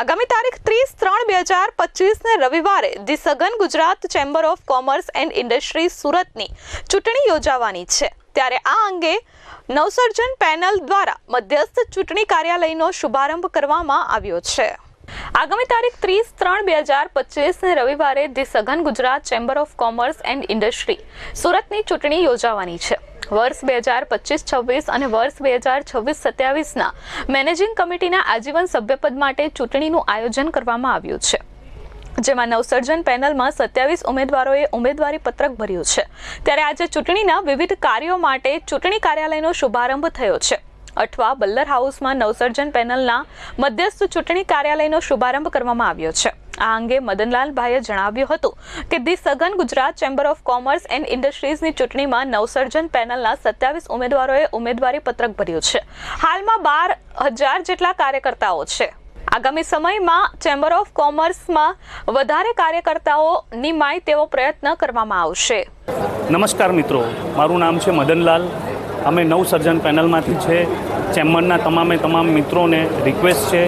આગામી તારીખ ત્રીસ ત્રણ બે હજાર પચીસને રવિવારે the southern Gujarat chamber of commerce and industry સુરતની ચૂંટણી યોજાવાની છે. ત્યારે આ અંગે નવસર્જન પેનલ દ્વારા મધ્યસ્થ ચૂંટણી કાર્યાલયનો શુભારંભ કરવામાં આવ્યો છે. આગામી તારીખ ત્રીસ ત્રણ બે હજાર પચીસને રવિવારે the southern Gujarat chamber of commerce and industry સુરતની ચૂંટણી યોજાવાની છે. વર્ષ બે હજાર પચીસ, છવ્વીસ અને વર્ષ બે હજાર છવ્વીસ, સત્યાવીસના મેનેજિંગ કમિટીના આજીવન સભ્યપદ માટે ચૂંટણીનું આયોજન કરવામાં આવ્યું છે. જેમાં નવસર્જન પેનલમાં સત્યાવીસ ઉમેદવારોએ ઉમેદવારી પત્રક ભર્યું છે. ત્યારે આજે ચૂંટણીના વિવિધ કાર્યો માટે ચૂંટણી કાર્યાલયનો શુભારંભ થયો છે. અઠવા બલ્લર હાઉસમાં નવસર્જન પેનલના મધ્યસ્થ ચૂંટણી કાર્યાલયનો શુભારંભ કરવામાં આવ્યો છે. આ અંગે મદનલાલભાઈએ જણાવ્યું હતું કે the southern Gujarat chamber of commerce and ઇન્ડસ્ટ્રીઝની ચૂંટણીમાં નવસર્જન પેનલના સત્યાવીસ ઉમેદવારોએ ઉમેદવારી પત્રક ભર્યું છે. હાલમાં બાર હજાર જેટલા કાર્યકર્તાઓ છે. આગામી સમયમાં ચેમ્બર ઓફ કોમર્સમાં વધારે કાર્યકર્તાઓ નિમાય તેવો પ્રયત્ન કરવામાં આવશે. નમસ્કાર મિત્રો, મારું નામ છે મદનલાલ. અમે નવસર્જન પેનલમાંથી છે. ચેમ્બરના તમામે તમામ મિત્રોને રિક્વેસ્ટ છે.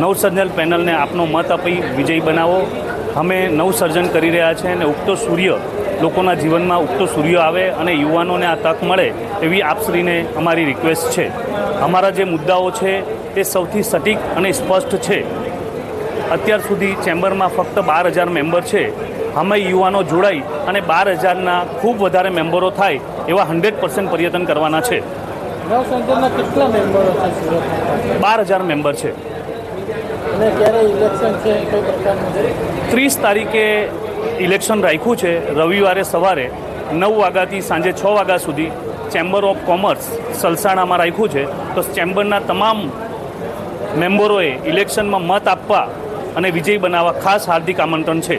નવસર્જન પેનલને આપનો મત આપી વિજય બનાવો. અમે નવસર્જન કરી રહ્યા છે અને ઉગતો સૂર્ય લોકોના જીવનમાં ઉગતો સૂર્ય આવે અને યુવાનોને આ તક મળે એવી આપશ્રીને અમારી રિક્વેસ્ટ છે. અમારા જે મુદ્દાઓ છે તે સૌથી સટીક અને સ્પષ્ટ છે. અત્યાર સુધી ચેમ્બરમાં ફક્ત બાર હજાર મેમ્બર છે. અમે યુવાનો જોડાઈ અને બાર હજારના ખૂબ વધારે મેમ્બરો થાય એવા હંડ્રેડ પર્સન્ટ પર્યટન કરવાના છે. બાર હજાર મેમ્બર છે. ત્રીસ તારીખે ઇલેક્શન રાખ્યું છે રવિવારે સવારે નવ વાગ્યાથી સાંજે છ વાગ્યા સુધી ચેમ્બર ઓફ કોમર્સ સલસાણામાં રાખ્યું છે. તો ચેમ્બરના તમામ મેમ્બરોએ ઇલેક્શનમાં મત આપવા અને વિજય બનાવવા ખાસ હાર્દિક આમંત્રણ છે.